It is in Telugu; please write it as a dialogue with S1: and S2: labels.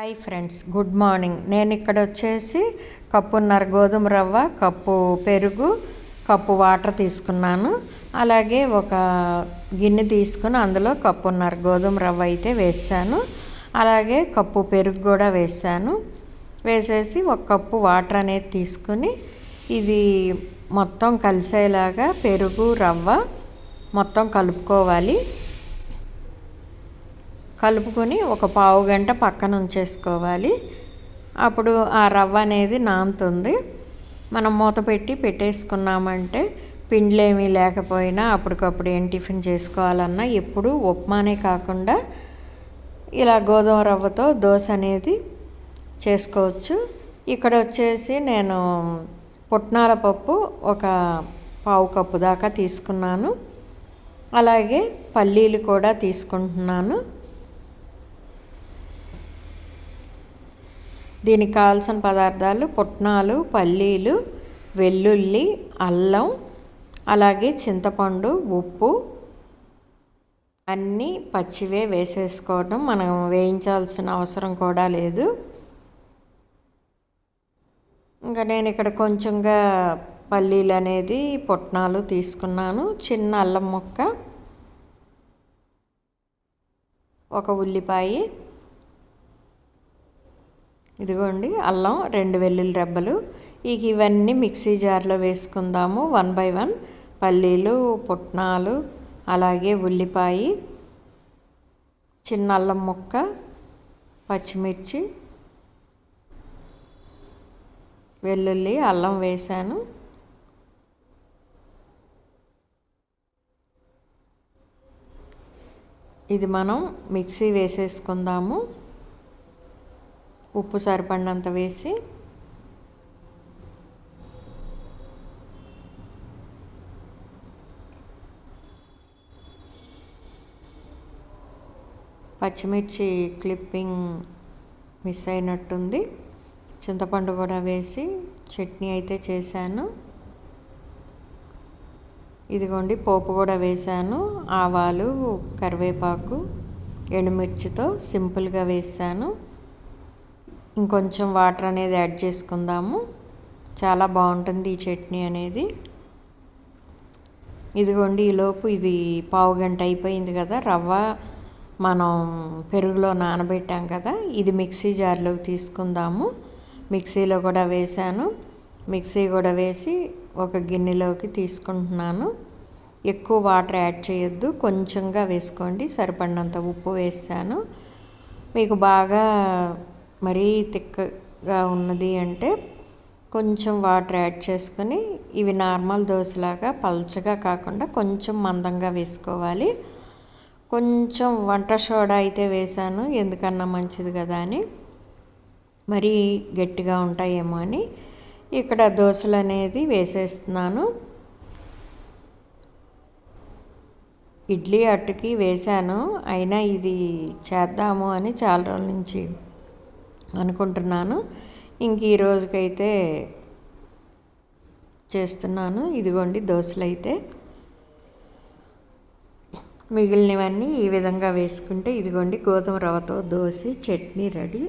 S1: హాయ్ ఫ్రెండ్స్ గుడ్ మార్నింగ్ నేను ఇక్కడ వచ్చేసి కప్పున్నర గోధుమ రవ్వ కప్పు పెరుగు కప్పు వాటర్ తీసుకున్నాను. అలాగే ఒక గిన్నె తీసుకుని అందులో కప్పున్నర గోధుమ రవ్వ అయితే వేసాను. అలాగే కప్పు పెరుగు కూడా వేసాను. వేసేసి ఒక కప్పు వాటర్ అనేది తీసుకుని ఇది మొత్తం కలిసేలాగా పెరుగు రవ్వ మొత్తం కలుపుకోవాలి. కలుపుకొని ఒక పావు గంట పక్కన ఉంచేసుకోవాలి. అప్పుడు ఆ రవ్వ అనేది నానుతుంది మనం మూత పెట్టి పెట్టేసుకున్నామంటే పిండ్లేమీ లేకపోయినా అప్పటికప్పుడు ఏం టిఫిన్ చేసుకోవాలన్నా ఎప్పుడు ఉప్మానే కాకుండా ఇలా గోధుమ రవ్వతో దోశ అనేది చేసుకోవచ్చు. ఇక్కడ వచ్చేసి నేను పుట్నాల పప్పు ఒక పావు కప్పు దాకా తీసుకున్నాను. అలాగే పల్లీలు కూడా తీసుకుంటున్నాను. దీనికి కావాల్సిన పదార్థాలు పుట్నాలు పల్లీలు వెల్లుల్లి అల్లం అలాగే చింతపండు ఉప్పు అన్నీ పచ్చివే వేసేసుకోవడం మనం వేయించాల్సిన అవసరం కూడా లేదు. ఇంకా నేను ఇక్కడ కొంచెంగా పల్లీలు అనేది పుట్నాలు తీసుకున్నాను. చిన్న అల్లం ముక్క ఒక ఉల్లిపాయ ఇదిగోండి అల్లం రెండు వెల్లుల్లి రెబ్బలు. ఇక ఇవన్నీ మిక్సీ జార్లో వేసుకుందాము వన్ బై వన్. పల్లీలు పుట్నాలు అలాగే ఉల్లిపాయ చిన్న అల్లం ముక్క పచ్చిమిర్చి వెల్లుల్లి అల్లం వేసాను. ఇది మనం మిక్సీ వేసేసుకుందాము. ఉప్పు సరిపడినంత వేసి పచ్చిమిర్చి క్లిప్పింగ్ మిస్ అయినట్టుంది. చింతపండు కూడా వేసి చట్నీ అయితే చేశాను. ఇదిగోండి పోపు కూడా వేశాను. ఆవాలు కరివేపాకు ఎండుమిర్చితో సింపుల్గా వేసాను ఇంకొంచెం వాటర్ అనేది యాడ్ చేసుకుందాము. చాలా బాగుంటుంది ఈ చట్నీ అనేది. ఇదిగోండి ఈలోపు ఇది పావు గంట అయిపోయింది కదా. రవ్వ మనం పెరుగులో నానబెట్టాం కదా. ఇది మిక్సీ జార్లోకి తీసుకుందాము. మిక్సీలో కూడా వేసాను మిక్సీ కూడా వేసి ఒక గిన్నెలోకి తీసుకుంటున్నాను. ఎక్కువ వాటర్ యాడ్ చేయొద్దు. కొంచెంగా వేసుకోండి. సరిపడినంత ఉప్పు వేసాను. మీకు బాగా మరీ తిక్కగా ఉన్నది అంటే కొంచెం వాటర్ యాడ్ చేసుకొని ఇవి నార్మల్ దోశలాగా పల్చగా కాకుండా కొంచెం మందంగా వేసుకోవాలి. కొంచెం వంట సోడా అయితే వేసాను ఎందుకన్నా మంచిది కదా అని. మరీ గట్టిగా ఉంటాయేమో అని ఇక్కడ దోశలు అనేది వేసేస్తున్నాను. ఇడ్లీ అట్టుకి వేశాను అయినా ఇది చేద్దాము అని చాలా రోజుల నుంచి అనుకుంటున్నాను. ఇంక ఈ రోజుకైతే చేస్తున్నాను. ఇదిగోండి దోశలు అయితే మిగిలినవన్నీ ఈ విధంగా వేసుకుంటే ఇదిగోండి గోధుమ రవ్వతో దోశ చట్నీ రెడీ.